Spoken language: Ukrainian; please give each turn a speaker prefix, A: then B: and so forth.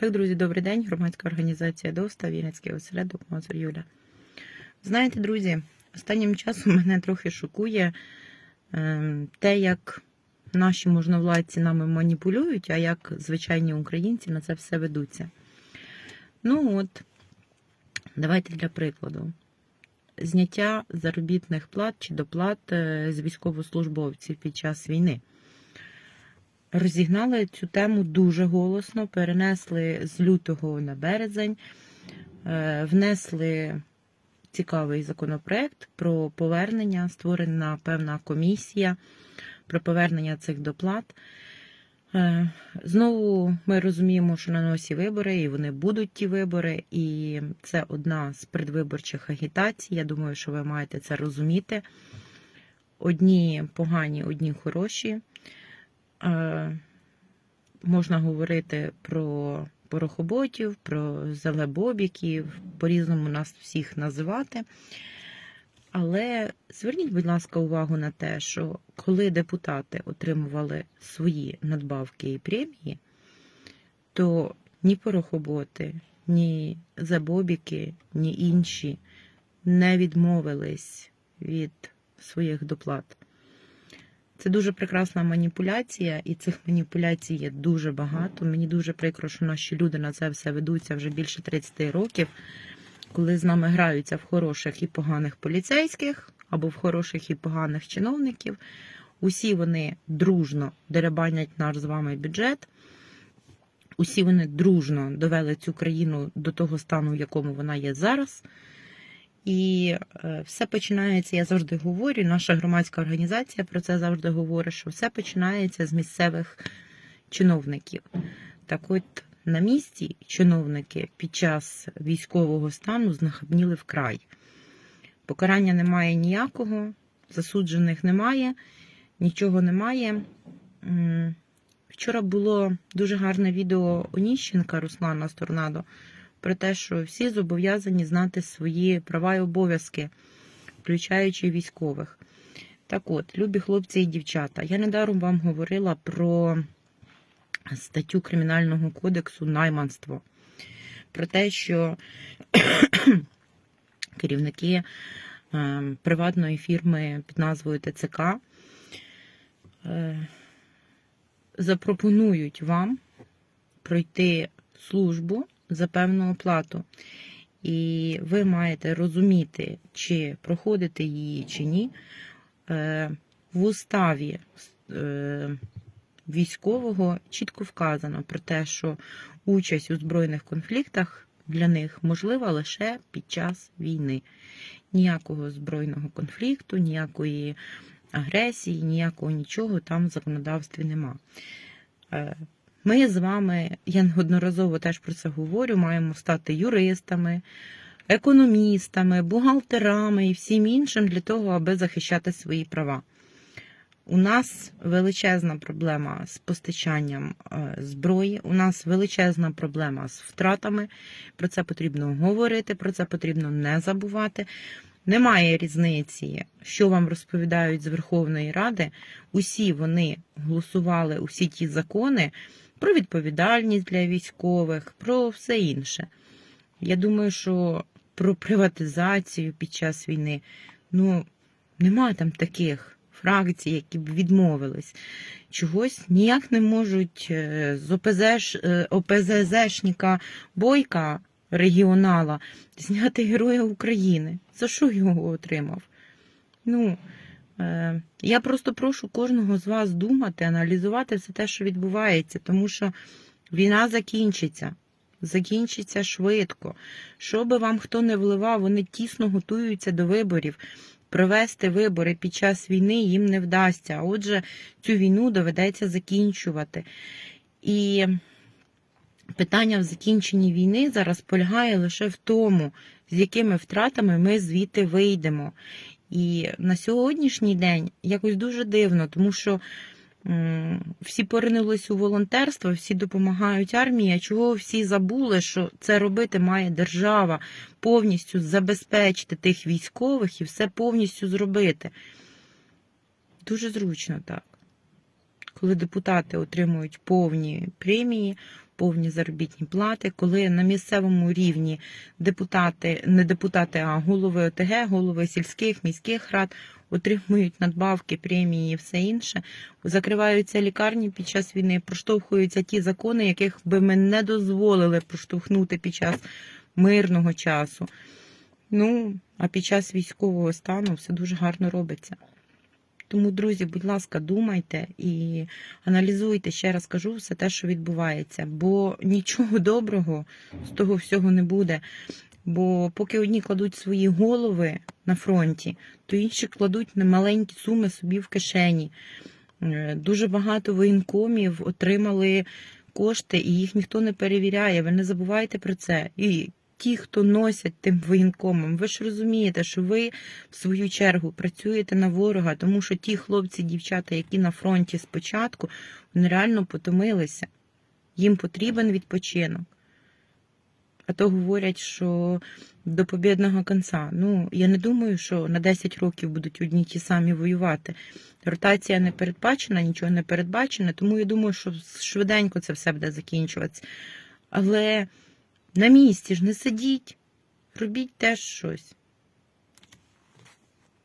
A: Так, друзі, добрий день. Громадська організація ДОСТА, Вінницький осередок, Мазур Юля. Знаєте, друзі, останнім часом мене трохи шокує е, те, як наші можновладці нами маніпулюють, а як звичайні українці на це все ведуться. Ну от, давайте для прикладу. Зняття заробітних плат чи доплат е, з військовослужбовців під час війни. Розігнали цю тему дуже голосно, перенесли з лютого на березень, е, внесли цікавий законопроект про повернення, створена певна комісія про повернення цих доплат. Е, Знову ми розуміємо, що на носі вибори, і вони будуть ті вибори, і це одна з предвиборчих агітацій. Я думаю, що ви маєте це розуміти. Одні погані, одні хороші. Можна говорити про порохоботів, про зелебобіків, по-різному нас всіх називати. Але зверніть, будь ласка, увагу на те, що коли депутати отримували свої надбавки і премії, то ні порохоботи, ні забобіки, ні інші не відмовились від своїх доплат. Це дуже прекрасна маніпуляція, і цих маніпуляцій є дуже багато. Мені дуже прикро, що наші люди на це все ведуться вже більше 30 років, коли з нами граються в хороших і поганих поліцейських або в хороших і поганих чиновників. Усі вони дружно деребанять наш з вами бюджет. Усі вони дружно довели цю країну до того стану, в якому вона є зараз. І е, все починається, я завжди говорю, наша громадська організація про це завжди говорить, що все починається з місцевих чиновників. Так от на місці чиновники під час військового стану знахабніли вкрай. Покарання немає ніякого, засуджених немає, нічого немає. Вчора було дуже гарне відео Оніщенка Руслана з Торнадо про те, що всі зобов'язані знати свої права і обов'язки, включаючи військових. Так от, любі хлопці і дівчата, я недаром вам говорила про статтю Кримінального кодексу найманство. Про те, що керівники е, приватної фірми під назвою ТЦК е, запропонують вам пройти службу за певну оплату. І ви маєте розуміти, чи проходите її, чи ні. Е, В уставі е, військового чітко вказано про те, що участь у збройних конфліктах для них можлива лише під час війни. Ніякого збройного конфлікту, ніякої агресії, ніякого нічого там в законодавстві нема. Ми з вами, я неодноразово теж про це говорю, маємо стати юристами, економістами, бухгалтерами і всім іншим для того, аби захищати свої права. У нас величезна проблема з постачанням е, зброї, у нас величезна проблема з втратами. Про це потрібно говорити, про це потрібно не забувати. Немає різниці, що вам розповідають з Верховної Ради. Усі вони голосували усі ті закони про відповідальність для військових, про все інше. Я думаю, що про приватизацію під час війни ну, немає там таких фракцій, які б відмовились. Чогось ніяк не можуть е, з ОПЗ, ОПЗЗшника Бойка регіонала зняти Героя України. За що його отримав? Ну, е, я просто прошу кожного з вас думати, аналізувати все те, що відбувається, тому що війна закінчиться. Закінчиться швидко. Що би вам хто не вливав, вони тісно готуються до виборів. Провести вибори під час війни їм не вдасться. А отже, цю війну доведеться закінчувати. І питання в закінченні війни зараз полягає лише в тому, з якими втратами ми звідти вийдемо. І на сьогоднішній день якось дуже дивно, тому що всі поринулись у волонтерство, всі допомагають армії. А чого всі забули, що це робити має держава повністю забезпечити тих військових і все повністю зробити. Дуже зручно так. Коли депутати отримують повні премії, повні заробітні плати, коли на місцевому рівні депутати, не депутати, а голови ОТГ, голови сільських, міських рад отримують надбавки, премії і все інше. Закриваються лікарні під час війни, проштовхуються ті закони, яких би ми не дозволили проштовхнути під час мирного часу. Ну, а під час військового стану все дуже гарно робиться. Тому, друзі, будь ласка, думайте і аналізуйте, ще раз кажу, все те, що відбувається, бо нічого доброго з того всього не буде. Бо поки одні кладуть свої голови на фронті, то інші кладуть немаленькі суми собі в кишені. Е, Дуже багато воєнкомів отримали кошти, і їх ніхто не перевіряє. Ви не забувайте про це. І ті, хто носять тим воєнкомом, ви ж розумієте, що ви в свою чергу працюєте на ворога, тому що ті хлопці, дівчата, які на фронті спочатку, вони реально потомилися. Їм потрібен відпочинок. А то говорять, що до побідного кінця. Ну, я не думаю, що на 10 років будуть одні ті самі воювати. Ротація не передбачена, нічого не передбачено, тому я думаю, що швиденько це все буде закінчуватися. Але на місці ж не сидіть, робіть теж щось.